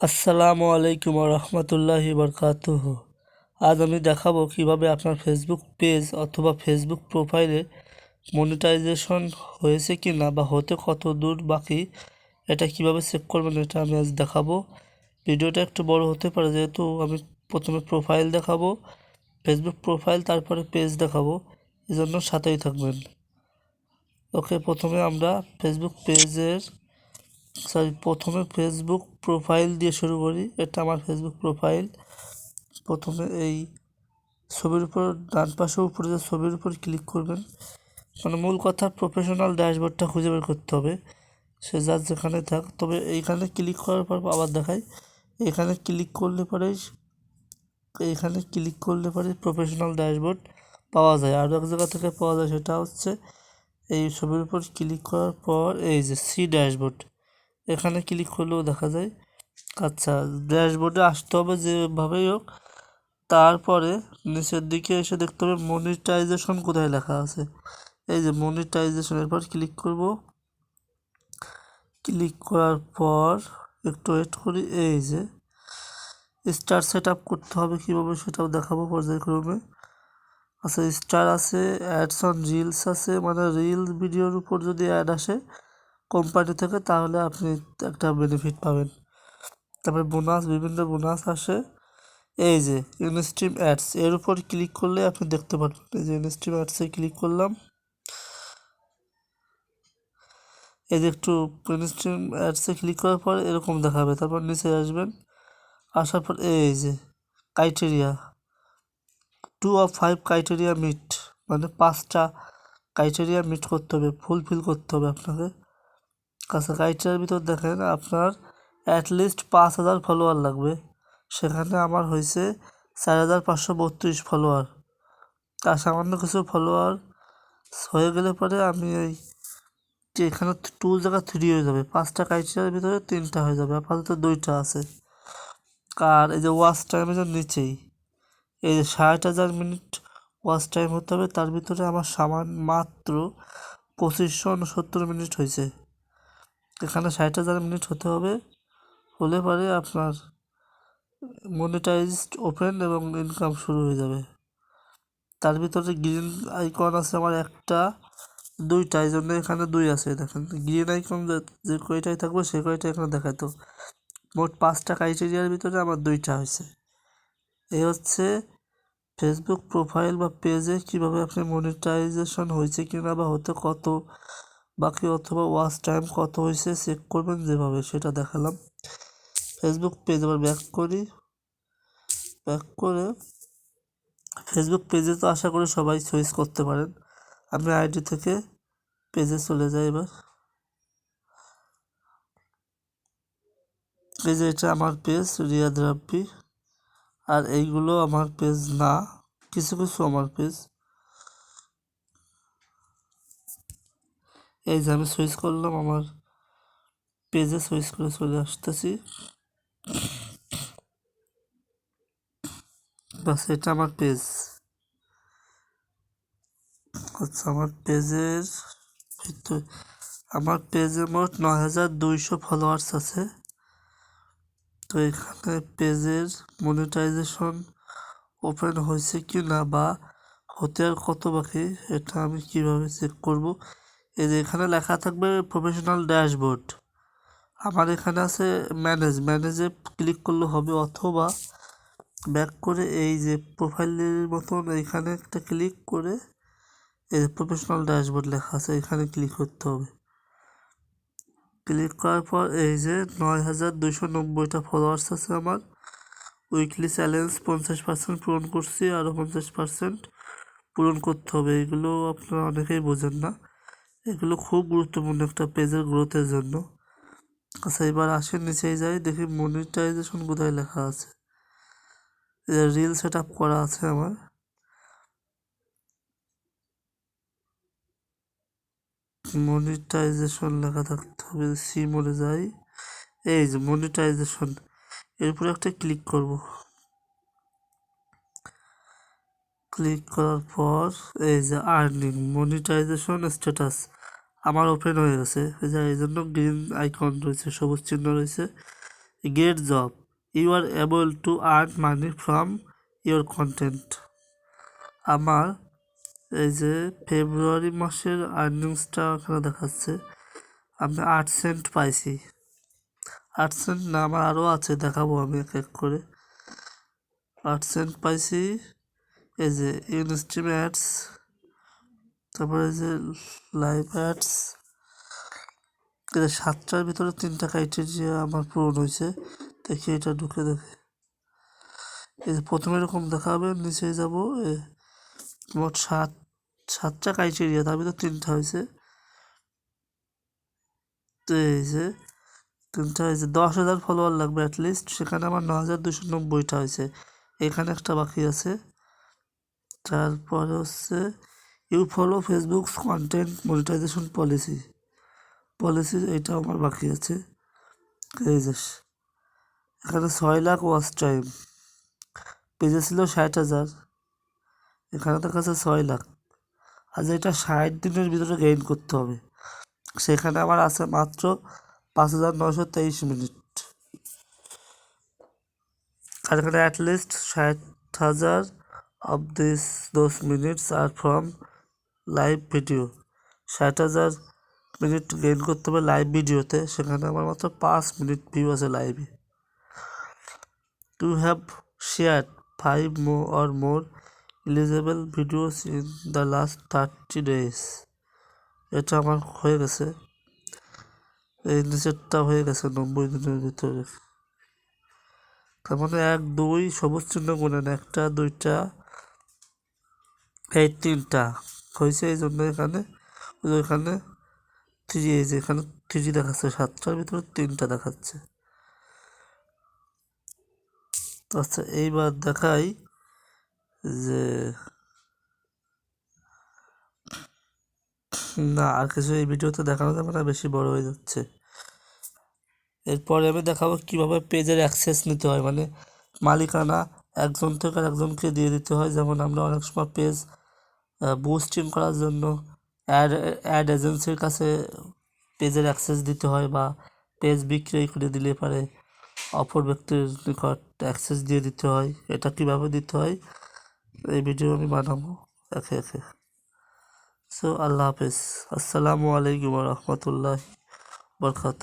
আসসালামু আলাইকুম রহমতুল্লাহি বরকাতুহ। আজ আমি দেখাবো কীভাবে আপনার ফেসবুক পেজ অথবা ফেসবুক প্রোফাইলে মনিটাইজেশন হয়েছে কি না বা হতে কত দূর বাকি, এটা কীভাবে চেক করবেন এটা আমি আজ দেখাবো। ভিডিওটা একটু বড় হতে পারে, যেহেতু আমি প্রথমে প্রোফাইল দেখাবো ফেসবুক প্রোফাইল তারপরে পেজ দেখাবো এই জন্য সাথেই থাকবেন। ওকে, প্রথমে আমরা ফেসবুক পেজের সরি প্রথমে ফেসবুক প্রোফাইল দিয়ে শুরু করি। এটা আমার ফেসবুক প্রোফাইল প্রথমে এই ছবির উপর, ডান পাশে উপরে যে ছবির উপর ক্লিক করবেন মানে মূল কথা প্রফেশনাল ড্যাশবোর্ডটা খুঁজে বের করতে হবে। সে যার যেখানে থাক, তবে এইখানে ক্লিক করার পর আবার দেখাই। এখানে ক্লিক করলে পরে এইখানে ক্লিক করলে পরে প্রফেশনাল ড্যাশবোর্ড পাওয়া যায়। আরও এক জায়গা থেকে পাওয়া যায় সেটা হচ্ছে, এই ছবির উপর ক্লিক করার পর, এই যে সি ড্যাশবোর্ড। এখানে ক্লিক করলেও দেখা যায়। আচ্ছা ড্যাশবোর্ডে আসতে হবে যেভাবেই হোক। তারপরে নিচের দিকে এসে দেখতে হবে মনিটাইজেশন কোথায় লেখা আছে। এই যে মনিটাইজেশনের পর ক্লিক করব। ক্লিক করার পর একটু ওয়েট করি। এই যে স্টার সেট আপ করতে হবে কীভাবে সেটাও দেখাবো পর্যায়ক্রমে। আচ্ছা স্টার আছে অ্যাডস অন রিলস আছে মানে রিল ভিডিওর উপর যদি অ্যাড আসে কোম্পানি থেকে তাহলে আপনি একটা বেনিফিট পাবেন। তারপরে বোনাস বিভিন্ন বোনাস আসে। এই যে ইনস্ট্রিম অ্যাডস এর উপর ক্লিক করলে আপনি দেখতে পারবেন। এই যে ইনস্ট্রিম অ্যাডসে ক্লিক করলাম। এই যে একটু ইনস্ট্রিম অ্যাডসে ক্লিক করার পর এরকম দেখাবে, তারপর নিচে আসবেন। আসার পর এই যে criteria two of five criteria meet মানে পাঁচটা ক্রাইটেরিয়া মিট করতে হবে ফুলফিল করতে হবে আপনাকে। আচ্ছা ক্রাইটেরিয়ার ভিতর দেখেন আপনার অ্যাটলিস্ট পাঁচ হাজার ফলোয়ার লাগবে। সেখানে আমার হয়েছে চার হাজার পাঁচশো বত্রিশ ফলোয়ার আর সামান্য কিছু ফলোয়ার হয়ে গেলে পরে আমি ওই এখানে টু জায়গা থ্রি হয়ে যাবে। পাঁচটা ক্রাইটেরিয়ার ভিতরে তিনটা হয়ে যাবে। আপাতত দুইটা আছে। আর এই যে ওয়াচ টাইমের নিচেই, এই যে ষাট হাজার মিনিট ওয়াচ টাইম হতে হবে, তার ভিতরে আমার সামান মাত্র পঁচিশশো উনসত্তর মিনিট হয়েছে। এখানে ষাট হাজার মিনিট হতে হবে। হলে পরে আপনার মনিটাইজড ওপেন এবং ইনকাম শুরু হয়ে যাবে। তার ভিতরে গ্রিন আইকন আছে আমার একটা, দুইটা, এই জন্য এখানে দুই আছে। দেখেন গ্রিন আইকন যে কয়টাই থাকবে সে কয়টা এখানে দেখাতো মোট পাঁচটা ক্রাইটেরিয়ার ভিতরে আমার দুইটা হয়েছে। এ হচ্ছে ফেসবুক প্রোফাইল বা পেজে কীভাবে আপনি মনিটাইজেশন হয়েছে কিনা বা হতে কত বাকি অথবা ওয়াচ টাইম কত হয়েছে চেক করবেন যেভাবে, সেটা দেখালাম। ফেসবুক পেজ আবার ব্যাক করি। ব্যাক করে ফেসবুক পেজে তো আশা করি সবাই চয়েস করতে পারেন। আমি আইডি থেকে পেজে চলে যাই এবার। পেজে এটা আমার পেজ রিয়াদ রাব্বি আর এইগুলো আমার পেজ না, কিছু কিছু আমার পেজ এই যে আমি সুইচ করলাম, আমার পেজে সুইচ করে চলে আসতেছি। বাস, এটা আমার পেজ আচ্ছা আমার পেজের আমার পেজে মোট নয় হাজার দুইশো ফলোয়ার্স আছে। তো এখানে পেজের মনিটাইজেশন ওপেন হয়েছে কি না বা হতে আর কত বাকি, এটা আমি কীভাবে চেক করব? এই যে এখানে লেখা থাকবে প্রফেশনাল ড্যাশবোর্ড আমার এখানে আছে ম্যানেজ ম্যানেজে ক্লিক করলে হবে অথবা ব্যাক করে এই যে প্রোফাইলের মতন এইখানে একটা ক্লিক করে এই যে প্রফেশনাল ড্যাশবোর্ড লেখা আছে, এখানে ক্লিক করতে হবে। ক্লিক করার পর এই যে নয় হাজার দুশো নব্বইটা ফলোয়ার্স আছে আমার। উইকলি চ্যালেঞ্জ পঞ্চাশ পার্সেন্ট পূরণ করছি আরও পঞ্চাশ পার্সেন্ট পূরণ করতে হবে। এগুলো আপনারা অনেকেই বোঝেন না। এগুলো খুব গুরুত্বপূর্ণ একটা পেজের গ্রোথের জন্য। আচ্ছা এবার আসেন, নিচেই যাই, দেখি মনিটাইজেশন কোথায় লেখা আছে। রিল সেট আপ করা আছে আমার। মনিটাইজেশন লেখা থাকতে হবে সি মোডে যাই। এই যে মনিটাইজেশন এর উপরে একটা ক্লিক করব। ক্লিক করার পর, এই যে আর্নিং মনিটাইজেশন স্ট্যাটাস আমার ওপেন হয়ে গেছে। এই জন্য গ্রিন আইকন রয়েছে, সবুজ চিহ্ন রয়েছে। Get job you are able to earn money from your content আমার এই যে ফেব্রুয়ারি মাসের আর্নিংসটা এখানে দেখাচ্ছে। আমি আট সেন্ট পাইছি। আট সেন্ট না, আমার আরও আছে, দেখাবো আমি এক এক করে। আট সেন্ট পাইছি। এই যে ইনস্ট্রিম অ্যাডস তারপরে যে লাইভ অ্যাডস যে সাতটার ভিতরে তিনটা ক্রাইটেরিয়া আমার পূরণ হয়েছে। দেখি এটা ঢুকে দেখে। এই যে প্রথমে এরকম দেখাবে, নিচে যাব মোট সাত, সাতটা ক্রাইটেরিয়া তার ভিতরে তিনটা হয়েছে। তো এই যে তিনটা হয়েছে, দশ হাজার ফলোয়ার লাগবে অ্যাটলিস্ট সেখানে আমার ন হাজার দুশো নব্বইটা হয়েছে। এখানে একটা বাকি আছে। তারপরে হচ্ছে you follow Facebook content monetization policy policy এইটা আমার বাকি আছে। এখানে ছয় লাখ ওয়াচ টাইম পেজে ছিল ষাট হাজার। এখানে দেখাচ্ছে ছয় লাখ। আর এটা ষাট দিনের ভিতরে গেইন করতে হবে। সেখানে আমার আছে মাত্র পাঁচ হাজার নশো তেইশ মিনিট। আর এখানে অ্যাটলিস্ট ষাট হাজার of this those minutes are from live video ষাট হাজার মিনিট গেইন করতে হবে লাইভ ভিডিওতে সেখানে আমার মাত্র পাঁচ মিনিট ভিউ আছে লাইভে to have shared five mo or more eligible videos in the last thirty days এটা আমার হয়ে গেছে। এই নিচেরটা হয়ে গেছে নব্বই দিনের ভিতরে। তার মানে এক, দুই সবুজ চিহ্ন গুনেন একটা, দুইটা, এই তিনটা। হয়েছে এই জন্য এখানে। ওইখানে থ্রি এই যে এখানে থ্রি দেখাচ্ছে, সাতটার ভিতরে তিনটা দেখাচ্ছে। আচ্ছা এইবার দেখাই যে না, আর কিছু এই ভিডিওতে দেখানো যাবে না, বেশি বড় হয়ে যাচ্ছে। এরপরে আমি দেখাবো কীভাবে পেজের অ্যাক্সেস নিতে হয়। মানে মালিকানা একজন থেকে একজনকে দিয়ে দিতে হয়। যেমন আমরা অনেক সময় পেজ বুস্টিং করার জন্য অ্যাড অ্যাড এজেন্সির কাছে পেজের অ্যাক্সেস দিতে হয় বা পেজ বিক্রয় করে দিলে পারে অপর ব্যক্তির নিকট অ্যাক্সেস দিয়ে দিতে হয়। এটা কীভাবে দিতে হয়? এই ভিডিও আমি বানাবো। একে একে। সো আল্লাহ হাফেজ। আসসালামু আলাইকুম রহমতুল্লাহ বরকাত